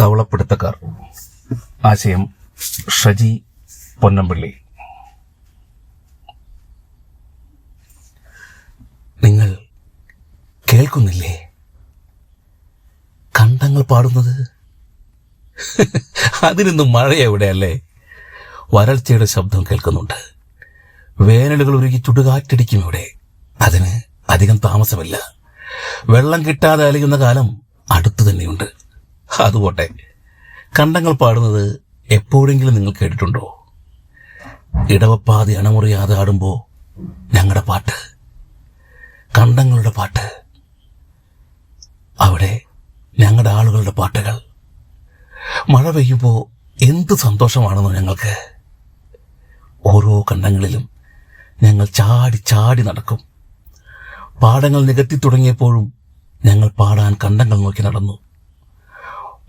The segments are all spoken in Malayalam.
തവളപ്പിടുത്തക്കാർ. ആശയം ഷജി പൊന്നമ്പള്ളി. നിങ്ങൾ കേൾക്കുന്നില്ലേ? കണ്ടങ്ങൾ പാടുന്നത്? അതിനൊന്നും മഴ എവിടെയല്ലേ വരൾച്ചയുടെ ശബ്ദം കേൾക്കുന്നുണ്ട്. വേനലുകൾ ഒരുക്കി ചുടുകാറ്റടിക്കും ഇവിടെ. അതിന് അധികം താമസമില്ല. വെള്ളം കിട്ടാതെ അലയുന്ന കാലം അടുത്തു തന്നെയുണ്ട് അതുപോട്ടെ. കണ്ടങ്ങൾ പാടുന്നത് എപ്പോഴെങ്കിലും നിങ്ങൾ കേട്ടിട്ടുണ്ടോ? ഇടവപ്പാതി അണമുറിയാതെ ആടുമ്പോ ഞങ്ങളുടെ പാട്ട് കണ്ടങ്ങളുടെ പാട്ട് അവിടെ ഞങ്ങളുടെ ആളുകളുടെ പാട്ടുകൾ. മഴ പെയ്യുമ്പോൾ എന്ത് സന്തോഷമാണെന്നോ ഞങ്ങൾക്ക്. ഓരോ കണ്ടങ്ങളിലും ഞങ്ങൾ ചാടി ചാടി നടക്കും. പാടങ്ങൾ നികത്തി തുടങ്ങിയപ്പോഴും ഞങ്ങൾ പാടാൻ കണ്ടങ്ങൾ നോക്കി നടന്നു.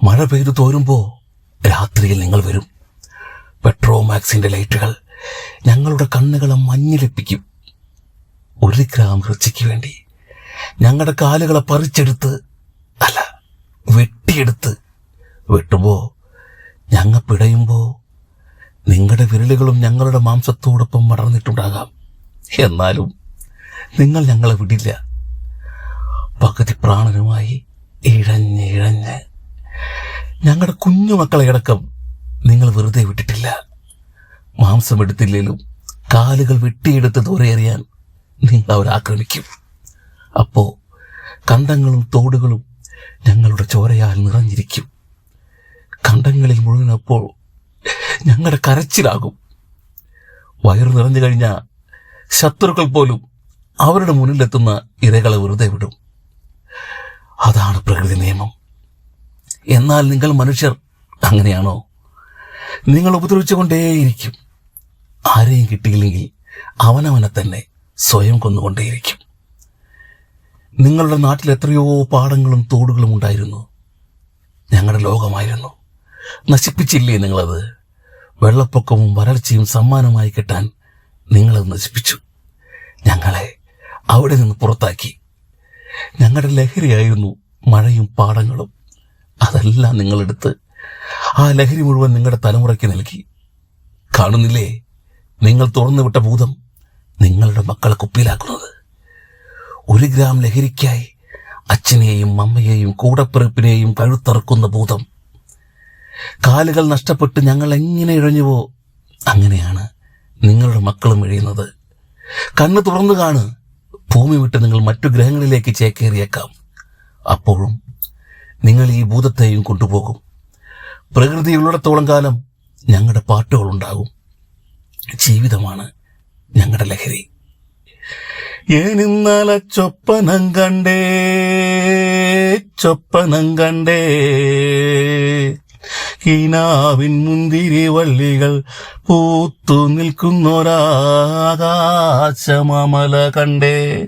മഴ പെയ്തു തോരുമ്പോൾ രാത്രിയിൽ നിങ്ങൾ വരും. പെട്രോമാക്സിന്റെ ലൈറ്റുകൾ ഞങ്ങളുടെ കണ്ണുകളെ മഞ്ഞിലിപ്പിക്കും. ഒരു ഗ്രാം റുചിക്ക് വേണ്ടി ഞങ്ങളുടെ കാലുകളെ പറിച്ചെടുത്ത് അല്ല വെട്ടിയെടുത്ത് വെട്ടുമ്പോ ഞങ്ങ പിടയുമ്പോ നിങ്ങളുടെ വിരലുകളും ഞങ്ങളുടെ മാംസത്തോടൊപ്പം മടർന്നിട്ടുണ്ടാകാം എന്നാലും നിങ്ങൾ ഞങ്ങളെ വിടില്ല. പകുതി പ്രാണനുമായി ഇഴഞ്ഞ് ഇഴഞ്ഞ് ഞങ്ങളുടെ കുഞ്ഞുമക്കളെ അടക്കം നിങ്ങൾ വെറുതെ വിട്ടിട്ടില്ല. മാംസം എടുത്തില്ലേലും കാലുകൾ വെട്ടിയെടുത്ത് ദൂരെ എറിയാൻ നിങ്ങൾ അവരാക്രമിക്കും അപ്പോ കണ്ടങ്ങളും തോടുകളും ഞങ്ങളുടെ ചോരയാൽ നിറഞ്ഞിരിക്കും. കണ്ടങ്ങളിൽ മുഴുവൻ ഞങ്ങളുടെ കരച്ചിലാകും. വയറു നിറഞ്ഞു കഴിഞ്ഞ ശത്രുക്കൾ പോലും അവരുടെ മുന്നിലെത്തുന്ന ഇരകളെ വെറുതെ വിടും. അതാണ് പ്രകൃതി നിയമം. എന്നാൽ നിങ്ങൾ മനുഷ്യർ അങ്ങനെയാണോ? നിങ്ങൾ ഉപദ്രവിച്ചുകൊണ്ടേയിരിക്കും. ആരെയും കിട്ടിയില്ലെങ്കിൽ അവനവനെ തന്നെ സ്വയം കൊന്നുകൊണ്ടേയിരിക്കും. നിങ്ങളുടെ നാട്ടിൽ എത്രയോ പാടങ്ങളും തോടുകളും ഉണ്ടായിരുന്നു. ഞങ്ങളുടെ ലോകമായിരുന്നു. നശിപ്പിച്ചില്ലേ നിങ്ങളത്? വെള്ളപ്പൊക്കവും വരൾച്ചയും സമ്മാനമായി കിട്ടാൻ നിങ്ങളത് നശിപ്പിച്ചു. ഞങ്ങളെ അവിടെ നിന്ന് പുറത്താക്കി. ഞങ്ങളുടെ ലഹരിയായിരുന്നു മഴയും പാടങ്ങളും. അതെല്ലാം നിങ്ങളെടുത്ത് ആ ലഹരി മുഴുവൻ നിങ്ങളുടെ തലമുറയ്ക്ക് നൽകി. കാണുന്നില്ലേ? നിങ്ങൾ തുറന്നു വിട്ട ഭൂതം നിങ്ങളുടെ മക്കളെ കുപ്പിയിലാക്കുന്നത്. ഒരു ഗ്രാം ലഹരിക്കായി അച്ഛനെയും അമ്മയെയും കൂടപ്പിറപ്പിനെയും കഴുത്തറക്കുന്ന ഭൂതം. കാലുകൾ നഷ്ടപ്പെട്ട് ഞങ്ങൾ എങ്ങനെ ഇഴഞ്ഞുവോ അങ്ങനെയാണ് നിങ്ങളുടെ മക്കളും ഇഴയുന്നത് കണ്ണ് തുറന്നു കാണ്. ഭൂമി വിട്ട് നിങ്ങൾ മറ്റു ഗ്രഹങ്ങളിലേക്ക് ചേക്കേറിയേക്കാം. അപ്പോഴും നിങ്ങൾ ഈ ഭൂതത്തെയും കൊണ്ടുപോകും. പ്രകൃതിയുള്ളിടത്തോളം കാലം ഞങ്ങളുടെ പാട്ടുകൾ ഉണ്ടാകും ജീവിതമാണ് ഞങ്ങളുടെ ലഹരി. ഏനിന്നല ചൊപ്പനം കണ്ടേ ചൊപ്പനം കണ്ടേ. ഹീനാവിൻ മുന്തിരി വള്ളികൾ പൂത്തു നിൽക്കുന്നൊരാകാശമല കണ്ടേ.